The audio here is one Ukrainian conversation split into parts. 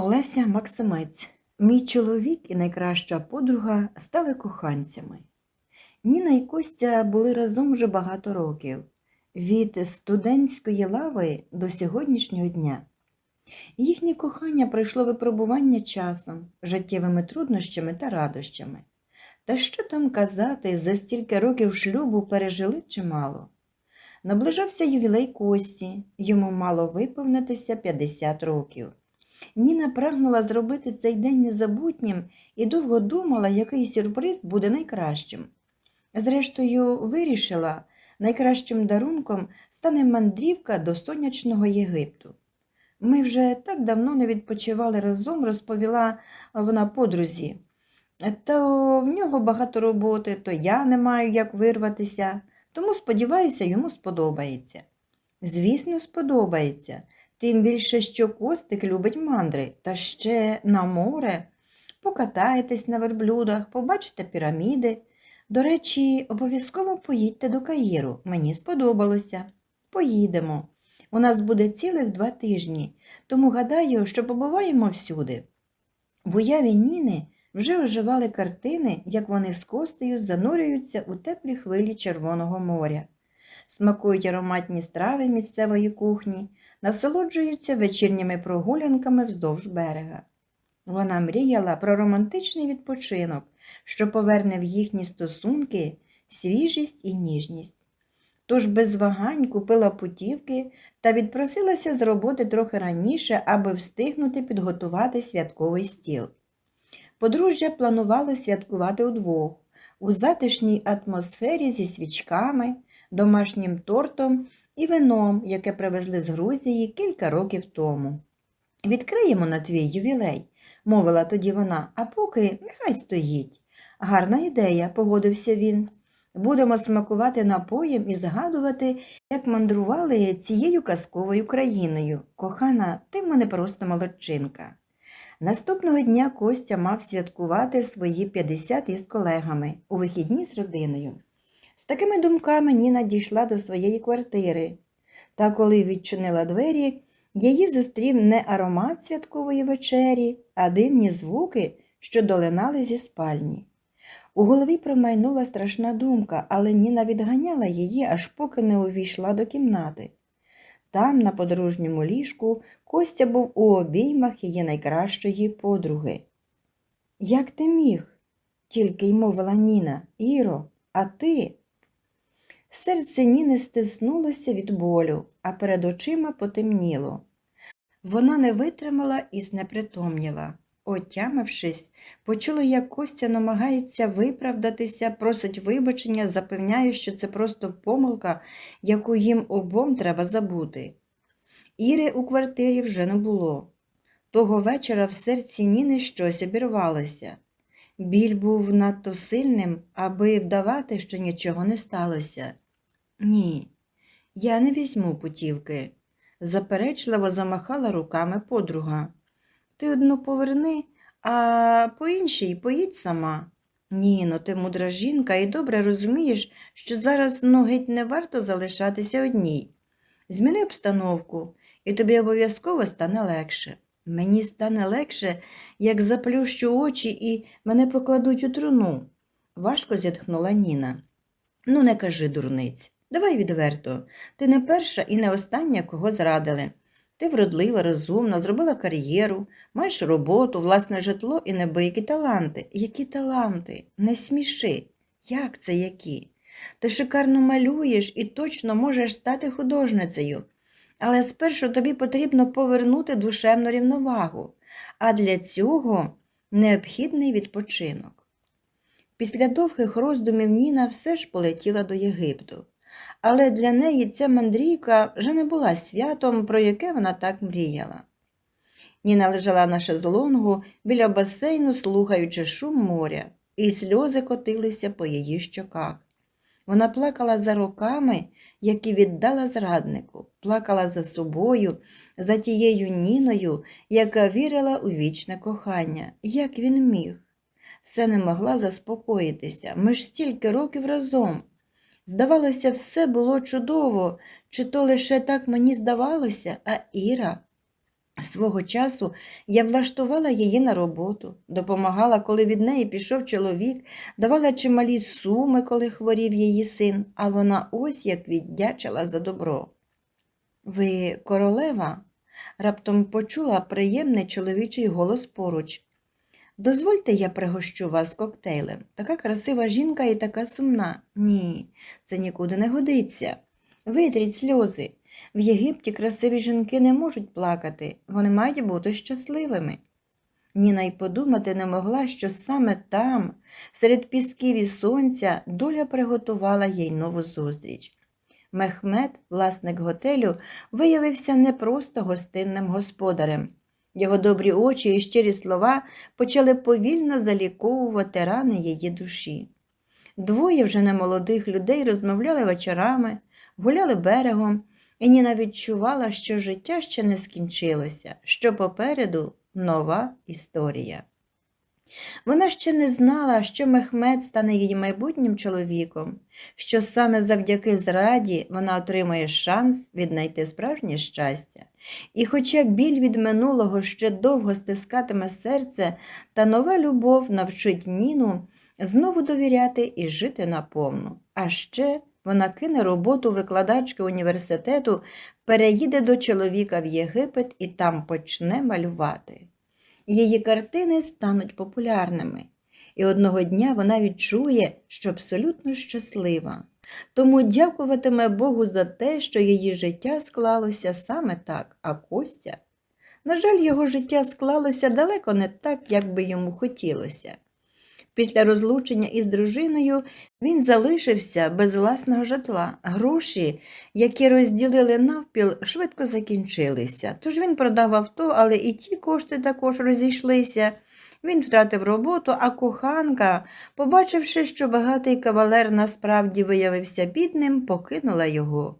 Олеся Максимець. Мій чоловік і найкраща подруга стали коханцями. Ніна і Костя були разом вже багато років, від студентської лави до сьогоднішнього дня. Їхнє кохання пройшло випробування часом, життєвими труднощами та радощами. Та що там казати, за стільки років шлюбу пережили чимало. Наближався ювілей Кості, йому мало виповнитися 50 років. Ніна прагнула зробити цей день незабутнім і довго думала, який сюрприз буде найкращим. Зрештою, вирішила, найкращим дарунком стане мандрівка до сонячного Єгипту. Ми вже так давно не відпочивали разом, розповіла вона подрузі. То в нього багато роботи, то я не маю як вирватися, тому сподіваюся, йому сподобається. Звісно, сподобається. Тим більше, що Костик любить мандри, та ще на море. Покатаєтесь на верблюдах, побачите піраміди. До речі, обов'язково поїдьте до Каїру. Мені сподобалося. Поїдемо. У нас буде цілих два тижні, тому гадаю, що побуваємо всюди. В уяві Ніни вже оживали картини, як вони з Костею занурюються у теплі хвилі Червоного моря, смакують ароматні страви місцевої кухні, насолоджуються вечірніми прогулянками вздовж берега. Вона мріяла про романтичний відпочинок, що поверне в їхні стосунки свіжість і ніжність. Тож без вагань купила путівки та відпросилася з роботи трохи раніше, аби встигнути підготувати святковий стіл. Подружжя планувало святкувати удвох, у затишній атмосфері зі свічками, домашнім тортом і вином, яке привезли з Грузії кілька років тому. Відкриємо на твій ювілей, мовила тоді вона, а поки нехай стоїть. Гарна ідея, погодився він. Будемо смакувати напоєм і згадувати, як мандрували цією казковою країною. Кохана, ти мене просто молодчинка. Наступного дня Костя мав святкувати свої 50 із колегами у вихідні з родиною. Такими думками Ніна дійшла до своєї квартири. Та коли відчинила двері, її зустрів не аромат святкової вечері, а дивні звуки, що долинали зі спальні. У голові промайнула страшна думка, але Ніна відганяла її, аж поки не увійшла до кімнати. Там, на подружньому ліжку, Костя був у обіймах її найкращої подруги. Як ти міг? тільки й мовила Ніна. Іро, а ти? Серце Ніни стиснулося від болю, а перед очима потемніло. Вона не витримала і знепритомніла. Отямившись, почула, як Костя намагається виправдатися, просить вибачення, запевняє, що це просто помилка, яку їм обом треба забути. Іри у квартирі вже не було. Того вечора в серці Ніни щось обірвалося. Біль був надто сильним, аби вдавати, що нічого не сталося. Ні, я не візьму путівки, заперечливо замахала руками подруга. Ти одну поверни, а по іншій поїдь сама. Ні, ну ти мудра жінка і добре розумієш, що зараз ну геть не варто залишатися одній. Зміни обстановку, і тобі обов'язково стане легше. Мені стане легше, як заплющу очі і мене покладуть у труну, важко зітхнула Ніна. Ну, не кажи, дурниць. Давай відверто. Ти не перша і не остання, кого зрадили. Ти вродлива, розумна, зробила кар'єру, маєш роботу, власне житло і небиякі таланти. Які таланти? Не сміши. Як це які? Ти шикарно малюєш і точно можеш стати художницею. Але спершу тобі потрібно повернути душевну рівновагу, а для цього необхідний відпочинок. Після довгих роздумів Ніна все ж полетіла до Єгипту. Але для неї ця мандрійка вже не була святом, про яке вона так мріяла. Ніна лежала на шезлонгу біля басейну, слухаючи шум моря, і сльози котилися по її щоках. Вона плакала за роками, які віддала зраднику, плакала за собою, за тією Ніною, яка вірила у вічне кохання. Як він міг? Все не могла заспокоїтися. Ми ж стільки років разом. Здавалося, все було чудово, чи то лише так мені здавалося, а Іра. Свого часу я влаштувала її на роботу, допомагала, коли від неї пішов чоловік, давала чималі суми, коли хворів її син, а вона ось як віддячила за добро. Ви королева? раптом почула приємний чоловічий голос поруч. Дозвольте, я пригощу вас коктейлем. Така красива жінка і така сумна. Ні, це нікуди не годиться. Витріть сльози. В Єгипті красиві жінки не можуть плакати, вони мають бути щасливими. Ніна й подумати не могла, що саме там, серед пісків і сонця, доля приготувала їй нову зустріч. Мехмед, власник готелю, виявився не просто гостинним господарем. Його добрі очі і щирі слова почали повільно заліковувати рани її душі. Двоє вже немолодих людей розмовляли вечорами, гуляли берегом, і Ніна відчувала, що життя ще не скінчилося, що попереду нова історія. Вона ще не знала, що Мехмед стане її майбутнім чоловіком, що саме завдяки зраді вона отримає шанс віднайти справжнє щастя. І хоча біль від минулого ще довго стискатиме серце, та нова любов навчить Ніну знову довіряти і жити наповну. А ще вона кине роботу викладачки університету, переїде до чоловіка в Єгипет і там почне малювати. Її картини стануть популярними, і одного дня вона відчує, що абсолютно щаслива. Тому дякуватиме Богу за те, що її життя склалося саме так, а Костя. На жаль, його життя склалося далеко не так, як би йому хотілося. Після розлучення із дружиною він залишився без власного житла. Гроші, які розділили навпіл, швидко закінчилися. Тож він продав авто, але і ті кошти також розійшлися. Він втратив роботу, а коханка, побачивши, що багатий кавалер насправді виявився бідним, покинула його.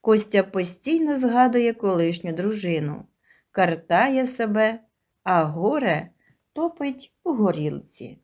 Костя постійно згадує колишню дружину, картає себе, а горе топить у горілці.